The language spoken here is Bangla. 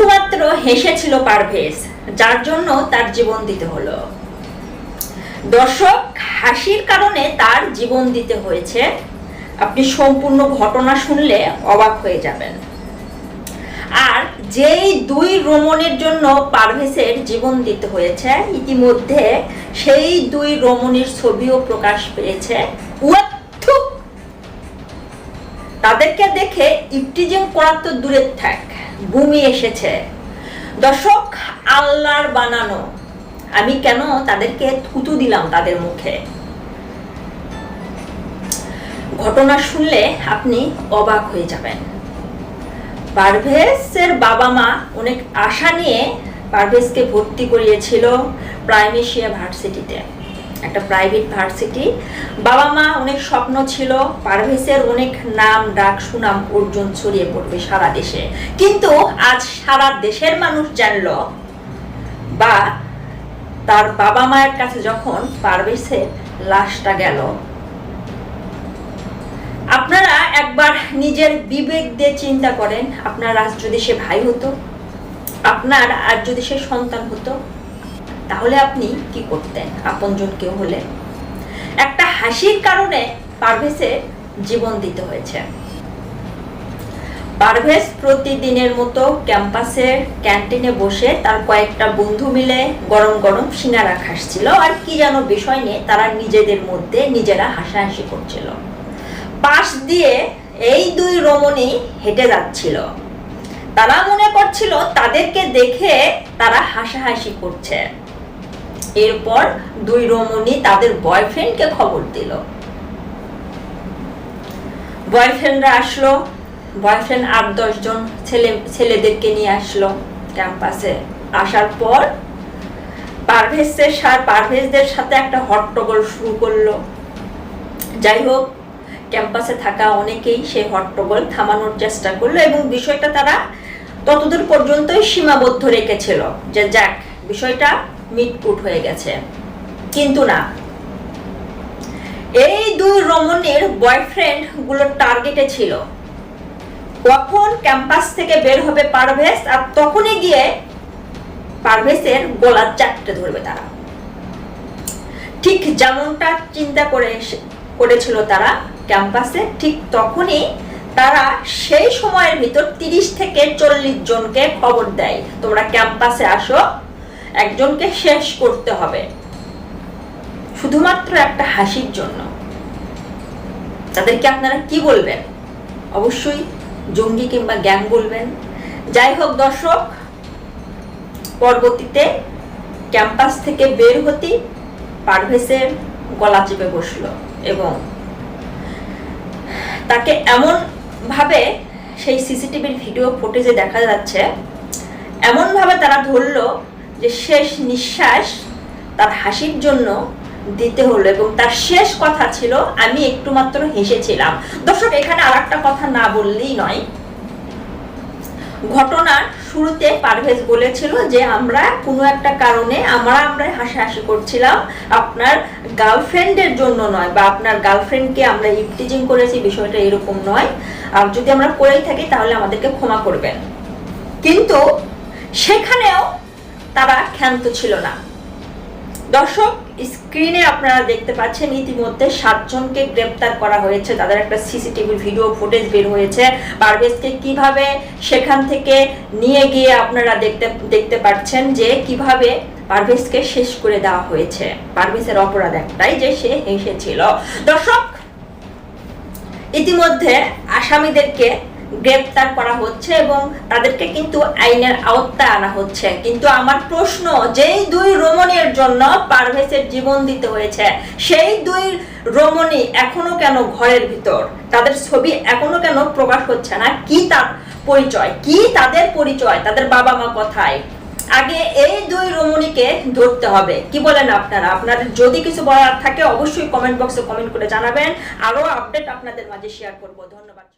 শুধুমাত্র হেসেছিল পারভেজ, যার জন্য তার জীবন দিতে হলো। দর্শক, হাসির কারণে তার জীবন দিতে হয়েছে। আপনি সম্পূর্ণ ঘটনা শুনলে অবাক হয়ে যাবেন। আর যেই দুই রমণীর জন্য পারভেসের জীবন দিতে হয়েছে, ইতিমধ্যে সেই দুই রমণীর ছবিও প্রকাশ পেয়েছে। উয়াত্থু! তাদেরকে দেখে ইপটিজিং করার তো দূরের থাক ভূমি এসেছে। দর্শক, আল্লাহর বানানো। আমি কেন তাদেরকে থুতু দিলাম তাদের মুখে? ঘটনা শুনলে আপনি অবাক হয়ে যাবেন। পারভেজের বাবা মা অনেক আশা নিয়ে পারভেজকে ভর্তি করিয়েছিল প্রাইমেশিয়া ভার্সিটিতে। একটা প্রাইভেট ভার্সিটি বাবা মা অনেক স্বপ্ন ছিল, পারভেজের অনেক নাম, ডাক, সুনাম অর্জন ছড়িয়ে পড়বে সারা দেশে। কিন্তু আজ সারা দেশের মানুষ জানলো, বা তার বাবা মায়ের কাছে যখন পারভেজের লাশটা গেল, আপনারা একবার নিজের বিবেক দিয়ে চিন্তা করেন, আপনার আজ যদি সে ভাই হতো, আপনার আর যদি সে সন্তান হতো তাহলে আপনি কি করতেন? আপনজন কেউ হলে? একটা হাসির কারণে পারভেজের জীবন দিতে হয়েছে। পারভেজ প্রতিদিনের মতো ক্যাম্পাসের ক্যান্টিনে বসে তার কয়েকটা বন্ধু মিলে গরম গরম সিঙ্গারা খাসছিল আর কি যেন বিষয় নিয়ে তারা নিজেদের মধ্যে নিজেরা হাসাহাসি করছিল। পাশ দিয়ে এই দুই রমণী হেঁটে যাচ্ছিল। তারা মনে করছিল তাদেরকে দেখে তারা হাসাহাসি করছে। এরপর দুই রমণী তাদের বয়ফ্রেন্ডকে খবর দিল। বয়ফ্রেন্ডরা আসলো বয়ফ্রেন্ড আট দশজন ছেলে, ছেলেদেরকে নিয়ে আসলো ক্যাম্পাসে আসার পর পারভেজের সার পারভেজদের সাথে একটা হট্টগোল শুরু করল। যাই হোক ক্যাম্পাসে থাকা অনেকেই সেই হট্টগোল থামানোর চেষ্টা করল এবং বিষয়টা তারা ততদূর পর্যন্তই সীমাবদ্ধ রেখেছিল যে, যাক, বিষয়টা মিটকুট হয়ে গেছে। কিন্তু না। এই দুই রমণীর বয়ফ্রেন্ডগুলো টার্গেটে ছিল। কখন ক্যাম্পাস থেকে বের হবে পারভেজ আর তখনই গিয়ে পারভেজের গলার চারটে ধরবে তারা। ঠিক যেমনটা চিন্তা করে করেছিল তারা ক্যাম্পাসে ঠিক তখনই তারা সেই সময়ের ভিতর তিরিশ থেকে চল্লিশ জনকে খবর দেয়। তোমরা ক্যাম্পাসে আসো একজনকে শেষ করতে হবে। শুধুমাত্র একটা হাসির জন্য। তাদেরকে আপনারা কি বলবেন? অবশ্যই জঙ্গি কিংবা গ্যাং বলবেন। যাই হোক দর্শক, পরবর্তীতে ক্যাম্পাস থেকে বের হতেই পারভেসের গলা চেপে বসল এবং তাকে এমন ভাবে সেই সিসিটিভির ভিডিও ফুটেজে দেখা যাচ্ছে এমন ভাবে তারা ধরলো যে শেষ নিঃশ্বাস তার হাসির জন্য দিতে হলো এবং তার শেষ কথা ছিল, আমি একটু মাত্র হেসেছিলাম। দর্শক, এখানে আর একটা কথা না বললেই নয়। ঘটনার শুরুতে পারভেজ বলেছিল যে, আমরা কোনো একটা কারণে, আমরা আমরা হাসাহাসি করছিলাম। আপনার গার্লফ্রেন্ডের জন্য নয় বা আপনার গার্লফ্রেন্ডকে আমরা ইপটিজিং করেছি, বিষয়টা এরকম নয়। আর যদি আমরা করেই থাকি, তাহলে আমাদেরকে ক্ষমা করবেন। কিন্তু সেখানেও তারা ক্ষান্ত ছিল না। দর্শক স্ক্রিনে আপনারা দেখতে পাচ্ছেন, ইতিমধ্যে সাতজনকে গ্রেপ্তার করা হয়েছে। তাদের একটা সিসিটিভি ভিডিও ফুটেজ বের হয়েছে। পারভেজকে কীভাবে সেখান থেকে নিয়ে গিয়ে আপনারা দেখতে দেখতে পাচ্ছেন যে কীভাবে পারভেজকে শেষ করে দেওয়া হয়েছে। পারভেজের অপরাধ একটাই যে সে হেসেছিল। দর্শক, ইতিমধ্যে আসামিদেরকে গ্রেপ্তার করা হচ্ছে এবং তাদেরকে কিন্তু আইনের আওতায় আনা হচ্ছে। কিন্তু আমার প্রশ্ন, যেই দুই রমণীর জন্য পারভেজের জীবন দিতে হয়েছে, সেই দুই রমণী এখনও কেন ঘরের ভিতর? তাদের ছবি এখনও কেন প্রকাশ হচ্ছে না? কি তার পরিচয়? কি তাদের পরিচয়? তাদের বাবা মা কোথায়? আগে এই দুই রমণীকে ধরতে হবে। কি বলেন আপনারা? আপনাদের যদি কিছু বলার থাকে, অবশ্যই কমেন্ট বক্সে কমেন্ট করে জানাবেন। আরও আপডেট আপনাদের মাঝে শেয়ার করব। ধন্যবাদ